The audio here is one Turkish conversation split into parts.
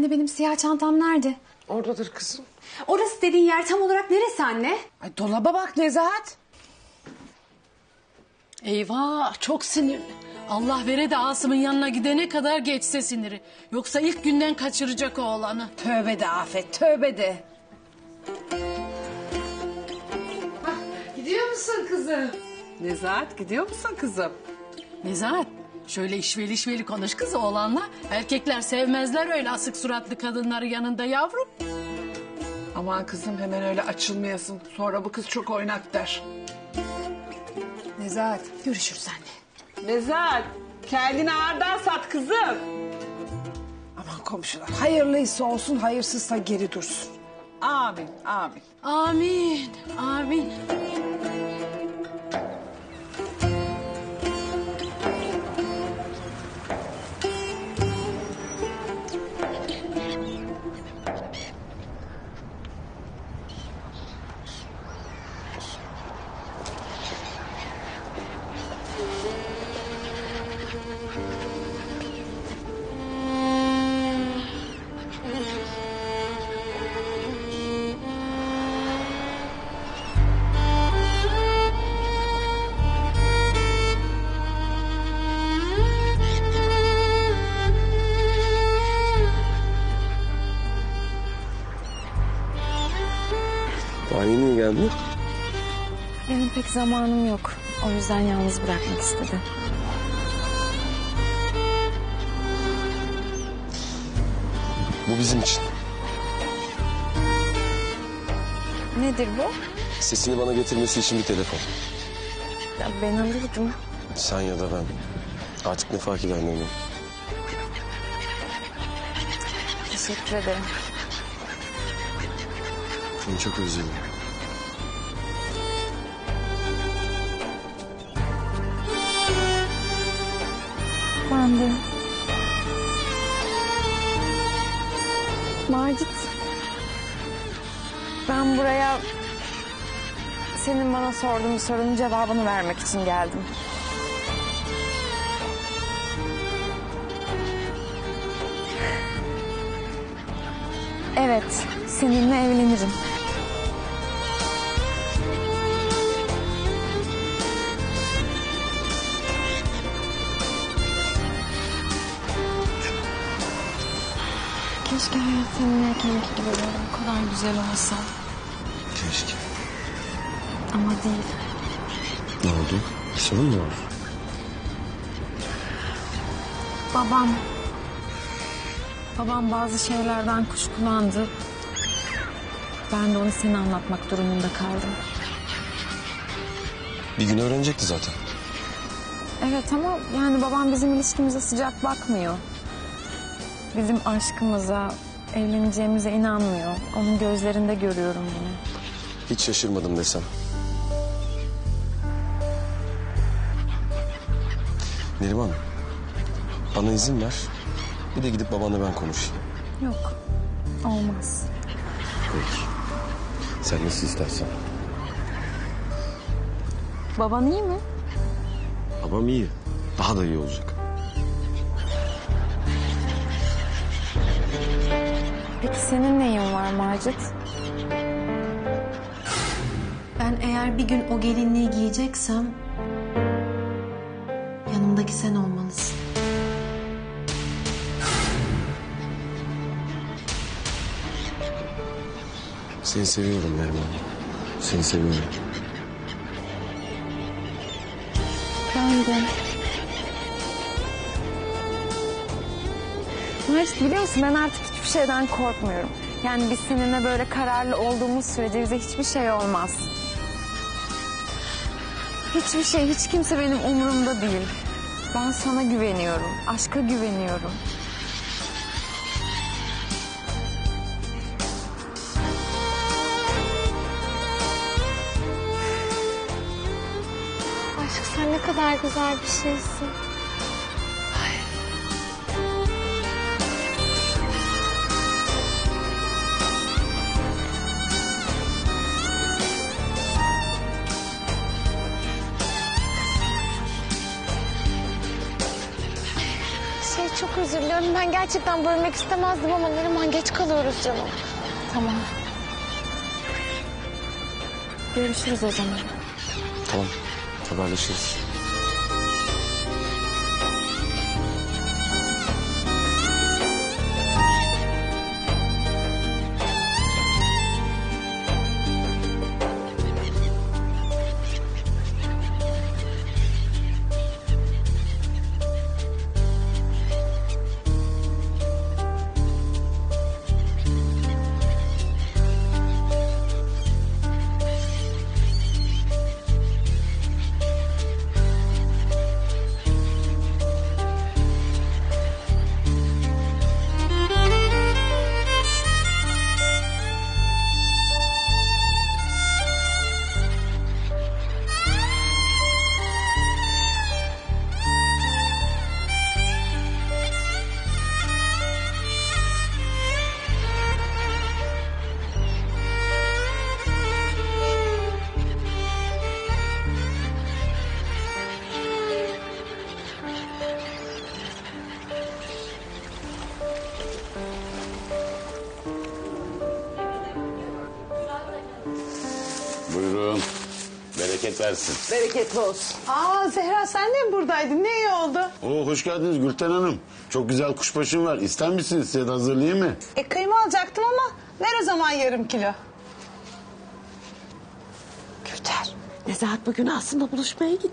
Anne benim siyah çantam nerede? Oradadır kızım. Orası dediğin yer tam olarak neresi anne? Ay dolaba bak Nezahat. Eyvah çok sinirli. Allah vere de Asım'ın yanına gidene kadar geçse siniri. Yoksa ilk günden kaçıracak o oğlanı. Tövbe de Afet tövbe de. Gidiyor musun kızım? Nezahat gidiyor musun kızım? Nezahat şöyle işveli işveli konuş kız oğlanla. Erkekler sevmezler öyle asık suratlı kadınları yanında yavrum. Aman kızım hemen öyle açılmayasın. Sonra bu kız çok oynak der. Nezahat görüşürüz anne. Nezahat kendini ağırdan sat kızım. Aman komşular hayırlıysa olsun hayırsızsa geri dursun. Amin amin. Amin, amin. Daha yeni mi geldin? Benim pek zamanım yok. O yüzden yalnız bırakmak istedim. Bu bizim için. Nedir bu? Sesini bana getirmesi için bir telefon. Ya ben alırdım. Sen ya da ben. Artık ne fark eder Neriman? Teşekkür ederim. Seni çok özledim. Ben de. Macit. Ben buraya senin bana sorduğun sorunun cevabını vermek için geldim. Evet, seninle evlenirim. Keşke hayat seninleykenki gibi böyle bu kadar güzel olsa. Keşke. Ama değil. Ne oldu? Bir sorun mu var? Babam... Babam bazı şeylerden kuşkulandı. Ben de onu sana anlatmak durumunda kaldım. Bir gün öğrenecekti zaten. Evet ama yani babam bizim ilişkimize sıcak bakmıyor. Bizim aşkımıza, evleneceğimize inanmıyor. Onun gözlerinde görüyorum bunu. Hiç şaşırmadım desem. Neriman, bana izin ver. Bir de gidip babanla ben konuşayım. Yok, olmaz. Peki. Sen nasıl istersen. Baban iyi mi? Babam iyi. Daha da iyi olacak. Peki senin neyin var Macit? Ben eğer bir gün o gelinliği giyeceksem... ...yanımdaki sen olmalısın. Seni seviyorum Neriman. Seni seviyorum. Ben de. Macit biliyor musun ben artık hiçbir şeyden korkmuyorum. Yani biz seninle böyle kararlı olduğumuz sürece bize hiçbir şey olmaz. Hiçbir şey, hiç kimse benim umurumda değil. Ben sana güveniyorum, aşka güveniyorum. Aşk sen ne kadar güzel bir şeysin. Çok özür diliyorum. Ben gerçekten bölmek istemezdim ama Neriman geç kalıyoruz canım. Tamam. Görüşürüz o zaman. Tamam haberleşiriz. Bereket versin. Bereketli olsun. Aa Zehra sen de mi buradaydın? Ne iyi oldu. Oo, hoş geldiniz Gülten Hanım. Çok güzel kuşbaşım var. İster misiniz? Size de hazırlayayım mı? E kıyma alacaktım ama ver o zaman yarım kilo. Gülter. Nezahat bugün aslında buluşmaya gitti.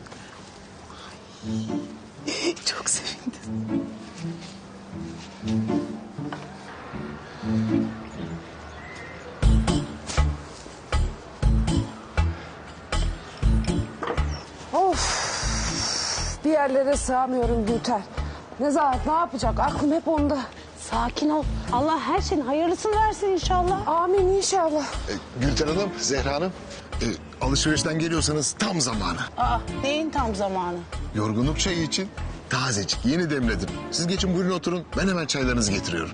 Çok sevindim. Yerlere sığamıyorum Gülter. Nezahat ne yapacak? Aklım hep onda. Sakin ol. Allah her şeyin hayırlısını versin inşallah. Amin inşallah. E, Gülten Hanım, Zehra Hanım, e, alışverişten geliyorsanız tam zamanı. Aa neyin tam zamanı? Yorgunluk çayı için tazecik, yeni demledim. Siz geçin buyurun oturun, ben hemen çaylarınızı getiriyorum.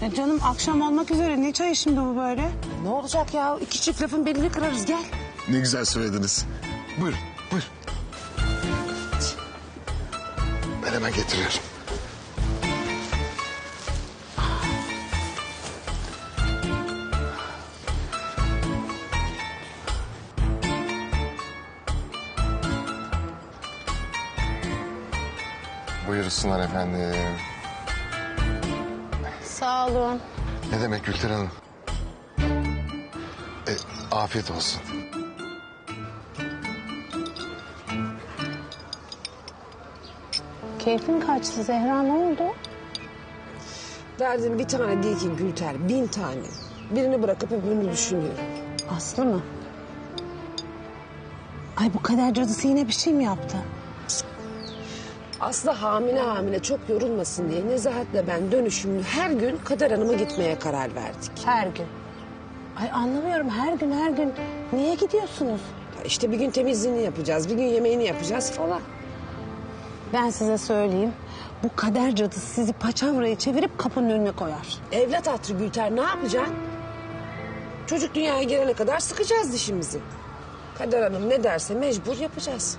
Ya canım akşam olmak üzere ne çayı şimdi bu böyle? Ne olacak ya? İki çift lafın belini kırarız gel. Ne güzel söylediniz. Buyurun, Ben hemen getiriyorum. Buyursunlar efendim. Sağ olun. Ne demek Gülten Hanım? E, afiyet olsun. Keyfin kaçtı Zehra ne oldu? Derdim bir tane değil ki Gülter. Bin tane. Birini bırakıp öbürünü düşünüyorum. Aslı mı? Ay bu kader cadısı yine bir şey mi yaptı? Aslı hamile hamile çok yorulmasın diye Nezahat'le ben dönüşümlü her gün Kader Hanım'a gitmeye karar verdik. Her gün. Ay anlamıyorum her gün her gün. Niye gidiyorsunuz? İşte bir gün temizliğini yapacağız, bir gün yemeğini yapacağız falan. Ben size söyleyeyim. Bu kader cadısı sizi paçavraya çevirip kapının önüne koyar. Evlat hatırı Gülter ne yapacaksın? Çocuk dünyaya gelene kadar sıkacağız dişimizi. Kader Hanım ne derse mecbur yapacağız.